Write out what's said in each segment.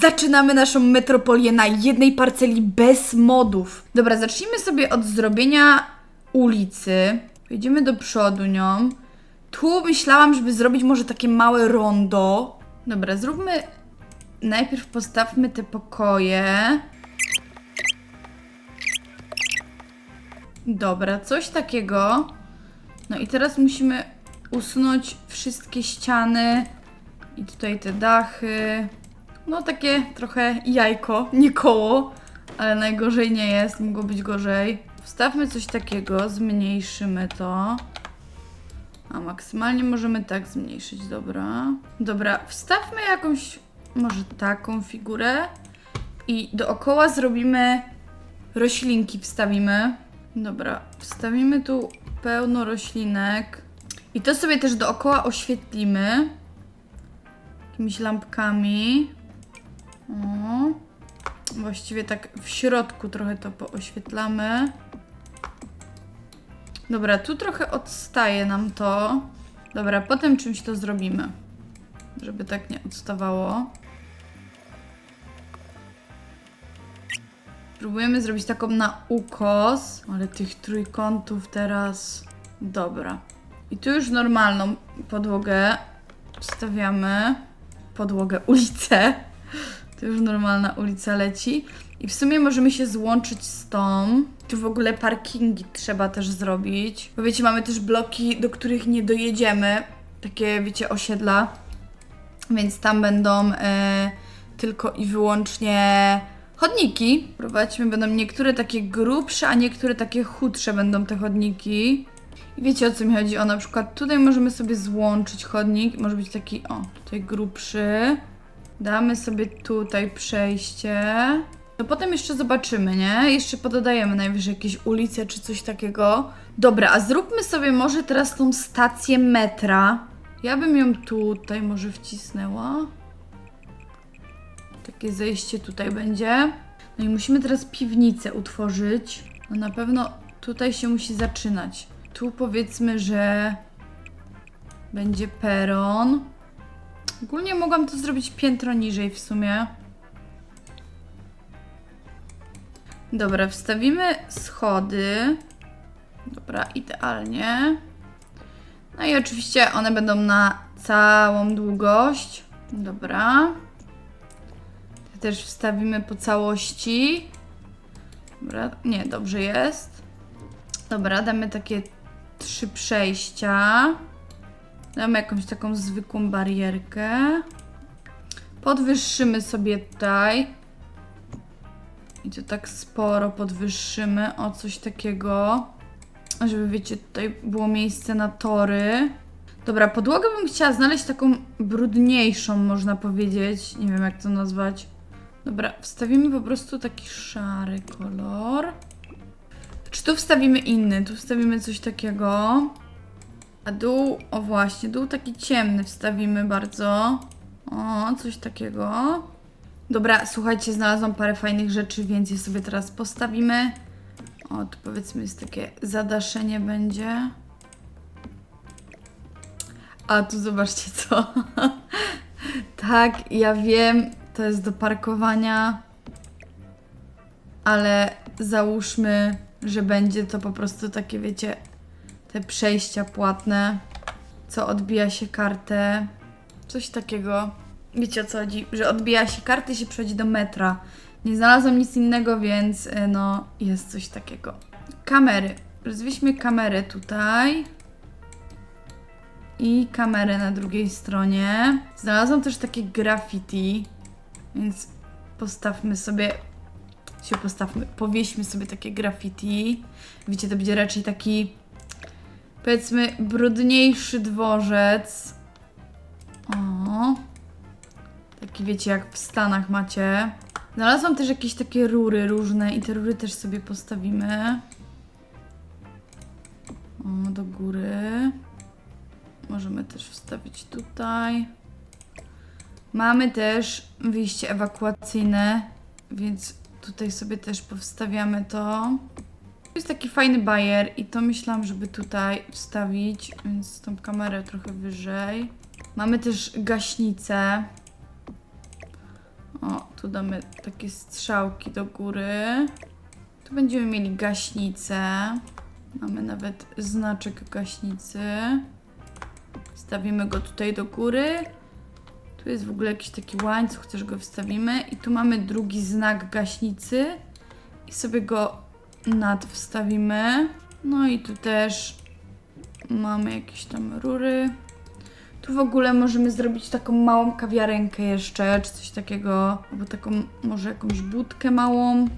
Zaczynamy naszą metropolię na jednej parceli bez modów. Dobra, zacznijmy sobie od zrobienia ulicy. Wejdziemy do przodu nią. Tu myślałam, żeby zrobić może takie małe rondo. Dobra, zróbmy. Najpierw postawmy te pokoje. Dobra, coś takiego. No i teraz musimy usunąć wszystkie ściany i tutaj te dachy. No takie trochę jajko, nie koło, ale najgorzej nie jest, mogło być gorzej. Wstawmy coś takiego, zmniejszymy to. A maksymalnie możemy tak zmniejszyć, dobra. Dobra, wstawmy jakąś, może taką figurę i dookoła zrobimy roślinki, wstawimy. Dobra, wstawimy tu pełno roślinek i to sobie też dookoła oświetlimy jakimiś lampkami. O. Właściwie tak w środku trochę to pooświetlamy. Dobra, tu trochę odstaje nam to. Dobra, potem czymś to zrobimy. Żeby tak nie odstawało. Próbujemy zrobić taką na ukos, ale tych trójkątów teraz. Dobra. I tu już normalną podłogę wstawiamy. Podłogę, ulicę. To już normalna ulica leci. I w sumie możemy się złączyć z tą. Tu w ogóle parkingi trzeba też zrobić. Bo wiecie, mamy też bloki, do których nie dojedziemy. Takie, wiecie, osiedla. Więc tam będą e, tylko i wyłącznie chodniki. Prowadźmy, będą niektóre takie grubsze, a niektóre takie chudsze będą te chodniki. I wiecie o co mi chodzi? O, na przykład tutaj możemy sobie złączyć chodnik. Może być taki, o, tutaj grubszy. Damy sobie tutaj przejście. No potem jeszcze zobaczymy, nie? Jeszcze pododajemy najwyżej jakieś ulice czy coś takiego. Dobra, a zróbmy sobie może teraz tą stację metra. Ja bym ją tutaj może wcisnęła. Takie zejście tutaj będzie. No i musimy teraz piwnicę utworzyć. No na pewno tutaj się musi zaczynać. Tu powiedzmy, że będzie peron. Ogólnie mogłam to zrobić piętro niżej w sumie. Dobra, wstawimy schody. Dobra, idealnie. No i oczywiście one będą na całą długość. Dobra. Te też wstawimy po całości. Dobra, nie, dobrze jest. Dobra, damy takie trzy przejścia. Damy jakąś taką zwykłą barierkę. Podwyższymy sobie tutaj. I to tak sporo podwyższymy o coś takiego. Żeby wiecie, tutaj było miejsce na tory. Dobra, podłogę bym chciała znaleźć taką brudniejszą, można powiedzieć. Nie wiem jak to nazwać. Dobra, wstawimy po prostu taki szary kolor. Czy tu wstawimy inny? Tu wstawimy coś takiego. A dół, o właśnie, dół taki ciemny wstawimy bardzo. O, coś takiego. Dobra, słuchajcie, znalazłam parę fajnych rzeczy, więc je sobie teraz postawimy. O, tu powiedzmy jest takie zadaszenie będzie. A tu zobaczcie co. tak, ja wiem, to jest do parkowania, ale załóżmy, że będzie to po prostu takie, wiecie, te przejścia płatne, co odbija się kartę. Coś takiego. Wiecie o co chodzi? Że odbija się kartę i się przechodzi do metra. Nie znalazłam nic innego, więc y, no jest coś takiego. Kamery. Rozwieźmy kamerę tutaj. I kamerę na drugiej stronie. Znalazłam też takie graffiti, więc postawmy sobie się postawmy, powieśmy sobie takie graffiti. Wiecie, to będzie raczej taki powiedzmy brudniejszy dworzec. O. Taki wiecie, jak w Stanach macie. Znalazłam też jakieś takie rury różne i te rury też sobie postawimy. O, do góry. Możemy też wstawić tutaj. Mamy też wyjście ewakuacyjne, więc tutaj sobie też powstawiamy to. To jest taki fajny bajer i to myślałam, żeby tutaj wstawić, więc tą kamerę trochę wyżej. Mamy też gaśnicę. O, tu damy takie strzałki do góry. Tu będziemy mieli gaśnicę. Mamy nawet znaczek gaśnicy. Stawimy go tutaj do góry. Tu jest w ogóle jakiś taki łańcuch, też go wstawimy. I tu mamy drugi znak gaśnicy. I sobie go nad wstawimy. No i tu też mamy jakieś tam rury. Tu w ogóle możemy zrobić taką małą kawiarenkę jeszcze, czy coś takiego. Albo taką, może jakąś budkę małą.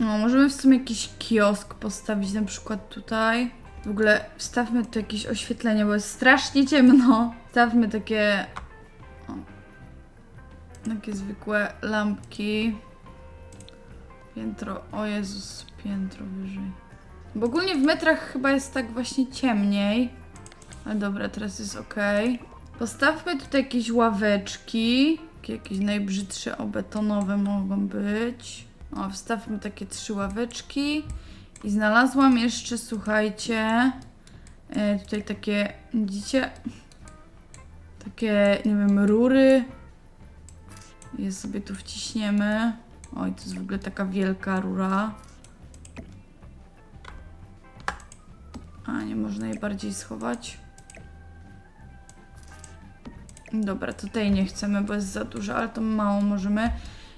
No, możemy w sumie jakiś kiosk postawić na przykład tutaj. W ogóle wstawmy tu jakieś oświetlenie, bo jest strasznie ciemno. Wstawmy takie... O, takie zwykłe lampki. Piętro... O Jezus, piętro wyżej. Bo ogólnie w metrach chyba jest tak właśnie ciemniej. Ale dobra, teraz jest ok. Postawmy tutaj jakieś ławeczki. Jakieś najbrzydsze obetonowe mogą być. O, wstawmy takie trzy ławeczki. I znalazłam jeszcze, słuchajcie, e, tutaj takie, widzicie? Takie, nie wiem, rury. Je sobie tu wciśniemy. Oj, to jest w ogóle taka wielka rura. A, nie można je bardziej schować. Dobra, tutaj nie chcemy, bo jest za dużo, ale to mało możemy.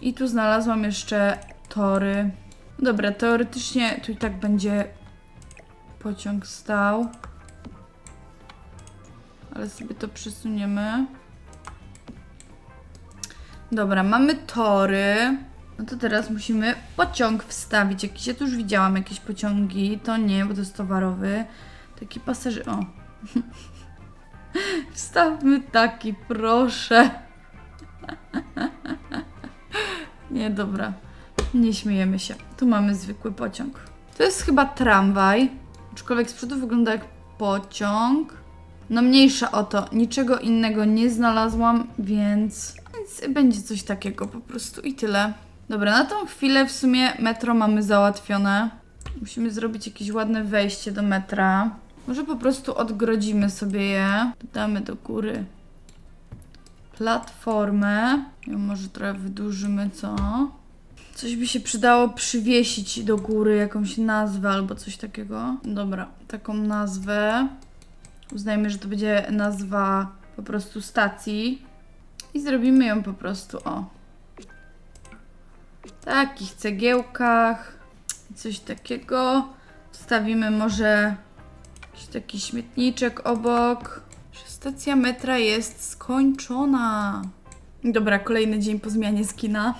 I tu znalazłam jeszcze tory. Dobra, teoretycznie tu i tak będzie pociąg stał. Ale sobie to przesuniemy. Dobra, mamy tory. No to teraz musimy pociąg wstawić jakiś. Ja tu już widziałam jakieś pociągi. To nie, bo to jest towarowy. Taki pasażer... O. Wstawmy taki, proszę. Nie, dobra. Nie śmiejemy się. Tu mamy zwykły pociąg. To jest chyba tramwaj. Aczkolwiek z przodu wygląda jak pociąg. No mniejsza o to. Niczego innego nie znalazłam, więc, więc będzie coś takiego po prostu i tyle. Dobra, na tą chwilę w sumie metro mamy załatwione. Musimy zrobić jakieś ładne wejście do metra. Może po prostu odgrodzimy sobie je. Damy do góry platformę. Ją może trochę wydłużymy, co? Coś by się przydało przywiesić do góry, jakąś nazwę albo coś takiego. Dobra, taką nazwę. Uznajmy, że to będzie nazwa po prostu stacji. I zrobimy ją po prostu o. Takich cegiełkach. Coś takiego. Wstawimy może jakiś taki śmietniczek obok. Stacja metra jest skończona. Dobra, kolejny dzień po zmianie skina.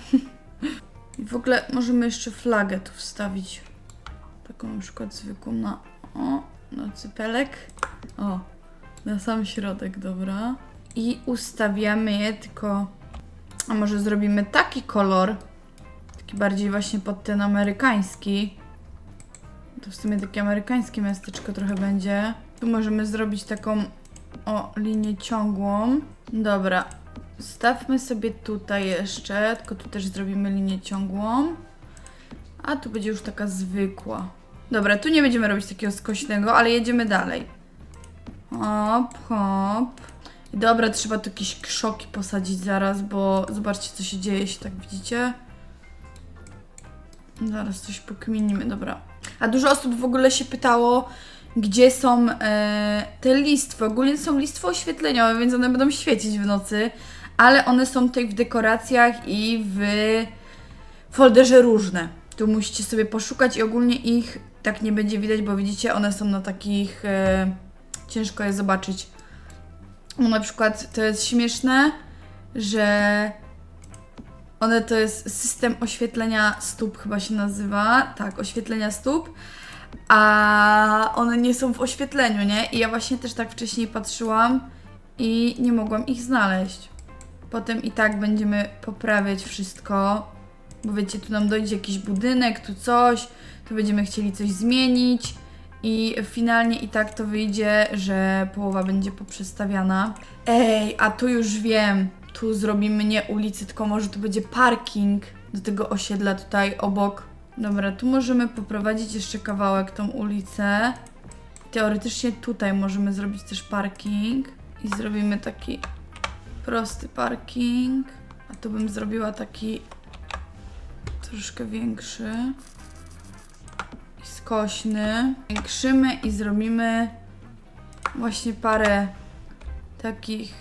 I w ogóle możemy jeszcze flagę tu wstawić. Taką na przykład zwykłą na... O, na cypelek. O, na sam środek, dobra. I ustawiamy je tylko... A może zrobimy taki kolor? Taki bardziej właśnie pod ten amerykański. To w sumie takie amerykańskie miasteczko trochę będzie. Tu możemy zrobić taką o linię ciągłą. Dobra, stawmy sobie tutaj jeszcze, tylko tu też zrobimy linię ciągłą. A tu będzie już taka zwykła. Dobra, tu nie będziemy robić takiego skośnego, ale jedziemy dalej. Hop, hop. Dobra, trzeba tu jakieś krzoki posadzić zaraz, bo zobaczcie co się dzieje, jeśli tak widzicie. Zaraz coś pokminimy, dobra. A dużo osób w ogóle się pytało, gdzie są e, te listwy. Ogólnie są listwy oświetleniowe, więc one będą świecić w nocy, ale one są tutaj w dekoracjach i w folderze różne. Tu musicie sobie poszukać i ogólnie ich tak nie będzie widać, bo widzicie, one są na takich. E, ciężko je zobaczyć. No, na przykład to jest śmieszne, że one to jest system oświetlenia stóp, chyba się nazywa. Tak, oświetlenia stóp. A one nie są w oświetleniu, nie? I ja właśnie też tak wcześniej patrzyłam i nie mogłam ich znaleźć. Potem i tak będziemy poprawiać wszystko, bo wiecie, tu nam dojdzie jakiś budynek, tu coś, tu będziemy chcieli coś zmienić i finalnie i tak to wyjdzie, że połowa będzie poprzestawiana. Ej, a tu już wiem, tu zrobimy nie ulicy, tylko może tu będzie parking do tego osiedla tutaj obok. Dobra, tu możemy poprowadzić jeszcze kawałek tą ulicę. Teoretycznie tutaj możemy zrobić też parking i zrobimy taki prosty parking. A tu bym zrobiła taki troszkę większy i skośny. Większymy i zrobimy właśnie parę takich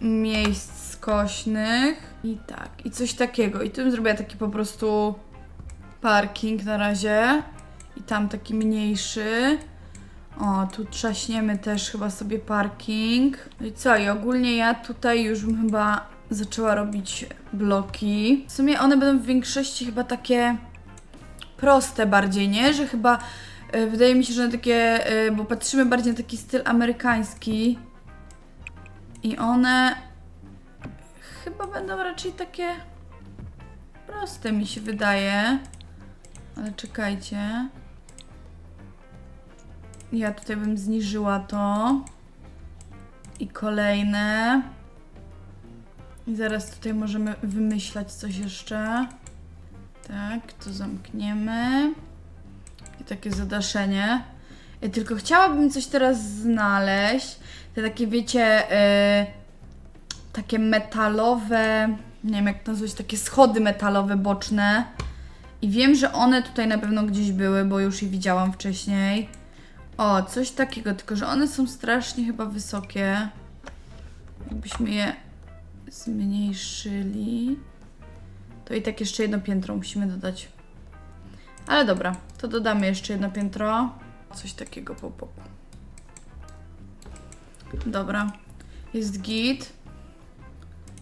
miejsc skośnych. I tak, i coś takiego. I tu bym zrobiła taki po prostu parking na razie. I tam taki mniejszy. O, tu trzaśniemy też chyba sobie parking. No i co? I ogólnie ja tutaj już bym chyba zaczęła robić bloki. W sumie one będą w większości chyba takie proste bardziej, nie? Że chyba e, wydaje mi się, że takie, e, bo patrzymy bardziej na taki styl amerykański. I one chyba będą raczej takie proste mi się wydaje. Ale czekajcie. Ja tutaj bym zniżyła to. I kolejne. I zaraz tutaj możemy wymyślać coś jeszcze. Tak, to zamkniemy. I takie zadaszenie. Ja tylko chciałabym coś teraz znaleźć. Te takie, wiecie, yy, takie metalowe, nie wiem jak to nazwać, takie schody metalowe boczne. I wiem, że one tutaj na pewno gdzieś były, bo już je widziałam wcześniej. O, coś takiego, tylko że one są strasznie chyba wysokie. Jakbyśmy je zmniejszyli. To i tak jeszcze jedno piętro musimy dodać. Ale dobra, to dodamy jeszcze jedno piętro. Coś takiego po boku. Dobra, jest git.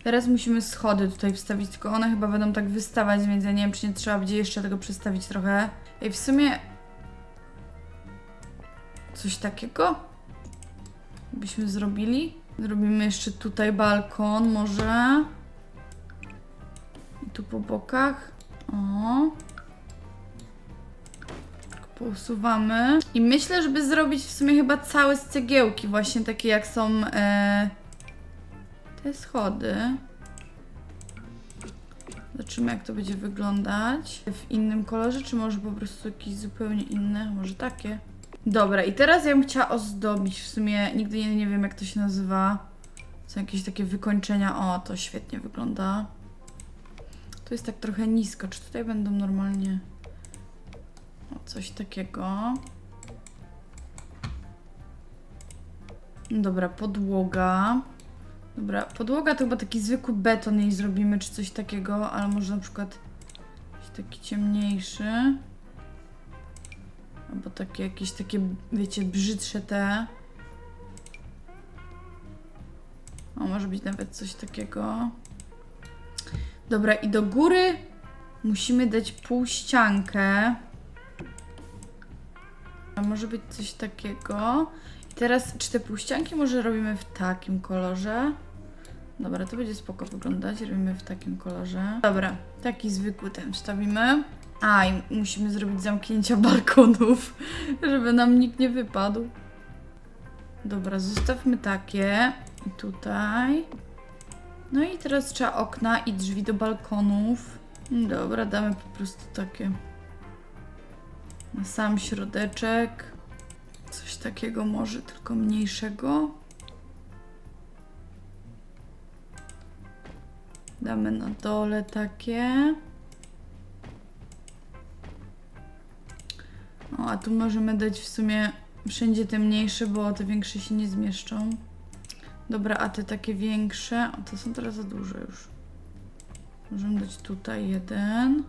Teraz musimy schody tutaj wstawić, tylko one chyba będą tak wystawać, więc ja nie wiem, czy nie trzeba będzie jeszcze tego przestawić trochę. I w sumie coś takiego byśmy zrobili. Zrobimy jeszcze tutaj balkon może. I tu po bokach. O. Pousuwamy. I myślę, żeby zrobić w sumie chyba całe z cegiełki, właśnie takie jak są e, schody. Zobaczymy, jak to będzie wyglądać. W innym kolorze, czy może po prostu jakieś zupełnie inne? Może takie. Dobra, i teraz ja bym chciała ozdobić. W sumie nigdy nie, nie wiem, jak to się nazywa. Są jakieś takie wykończenia. O, to świetnie wygląda. To jest tak trochę nisko. Czy tutaj będą normalnie. O, coś takiego. Dobra, podłoga. Dobra, podłoga to chyba taki zwykły beton jej zrobimy, czy coś takiego, ale może na przykład taki ciemniejszy. Albo takie jakieś takie, wiecie, brzydsze te. O, może być nawet coś takiego. Dobra, i do góry musimy dać półściankę. A może być coś takiego. I teraz, czy te półścianki może robimy w takim kolorze? Dobra, to będzie spoko wyglądać. Robimy w takim kolorze. Dobra, taki zwykły ten wstawimy. A, i musimy zrobić zamknięcia balkonów, żeby nam nikt nie wypadł. Dobra, zostawmy takie. I tutaj. No i teraz trzeba okna i drzwi do balkonów. Dobra, damy po prostu takie. Na sam środeczek. Coś takiego może, tylko mniejszego. Damy na dole takie. O, a tu możemy dać w sumie wszędzie te mniejsze, bo te większe się nie zmieszczą. Dobra, a te takie większe, o, to są teraz za duże już. Możemy dać tutaj jeden.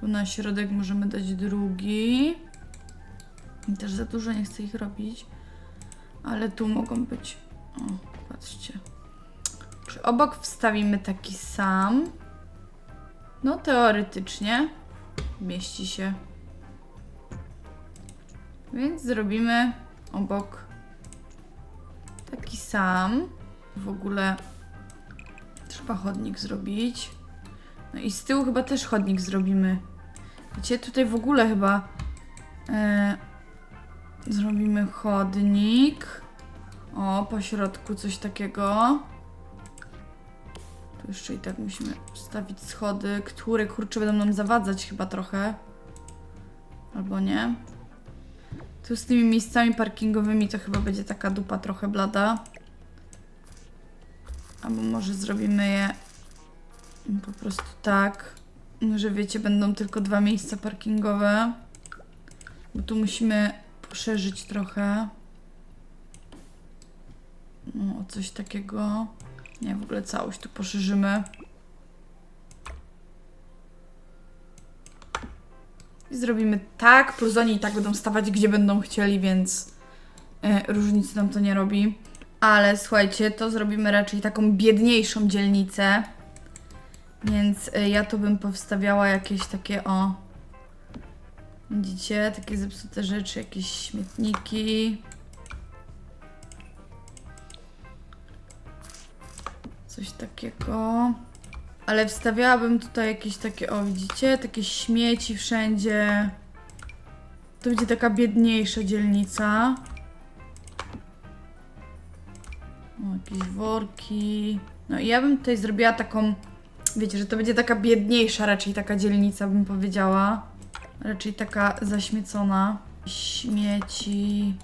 Tu na środek możemy dać drugi. I też za dużo nie chcę ich robić. Ale tu mogą być. O, patrzcie. Czy obok wstawimy taki sam? No, teoretycznie mieści się. Więc zrobimy obok taki sam. W ogóle trzeba chodnik zrobić. No i z tyłu chyba też chodnik zrobimy. Wiecie, tutaj w ogóle chyba e, zrobimy chodnik. O, po środku coś takiego. Tu jeszcze i tak musimy wstawić schody, które kurczę będą nam zawadzać chyba trochę. Albo nie. Tu z tymi miejscami parkingowymi to chyba będzie taka dupa trochę blada. Albo może zrobimy je po prostu tak, że wiecie, będą tylko dwa miejsca parkingowe. Bo tu musimy poszerzyć trochę. No, o coś takiego. Nie, w ogóle całość tu poszerzymy. I zrobimy tak, plus oni i tak będą stawać gdzie będą chcieli, więc e, różnicy nam to nie robi. Ale słuchajcie, to zrobimy raczej taką biedniejszą dzielnicę. Więc e, ja tu bym powstawiała jakieś takie o. Widzicie, takie zepsute rzeczy, jakieś śmietniki. Takiego. Ale wstawiałabym tutaj jakieś takie, o widzicie, takie śmieci wszędzie. To będzie taka biedniejsza dzielnica. O, jakieś worki. No i ja bym tutaj zrobiła taką, wiecie, że to będzie taka biedniejsza raczej taka dzielnica, bym powiedziała. Raczej taka zaśmiecona. Śmieci.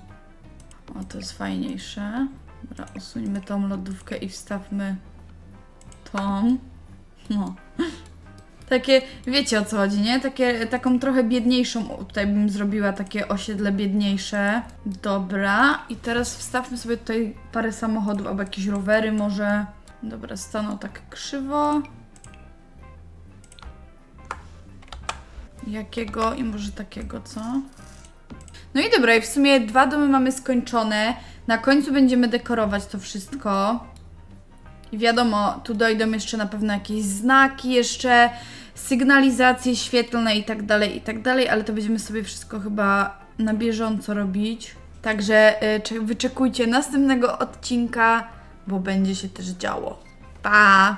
O, to jest fajniejsze. Dobra, usuńmy tą lodówkę i wstawmy tą. No. Takie, wiecie o co chodzi, nie? Takie, taką trochę biedniejszą, tutaj bym zrobiła takie osiedle biedniejsze. Dobra, i teraz wstawmy sobie tutaj parę samochodów, albo jakieś rowery może. Dobra, staną tak krzywo. Jakiego i może takiego, co? No i dobra, i w sumie dwa domy mamy skończone. Na końcu będziemy dekorować to wszystko. I wiadomo, tu dojdą jeszcze na pewno jakieś znaki, jeszcze sygnalizacje świetlne i tak dalej, i tak dalej, ale to będziemy sobie wszystko chyba na bieżąco robić. Także y, cze- wyczekujcie następnego odcinka, bo będzie się też działo. Pa!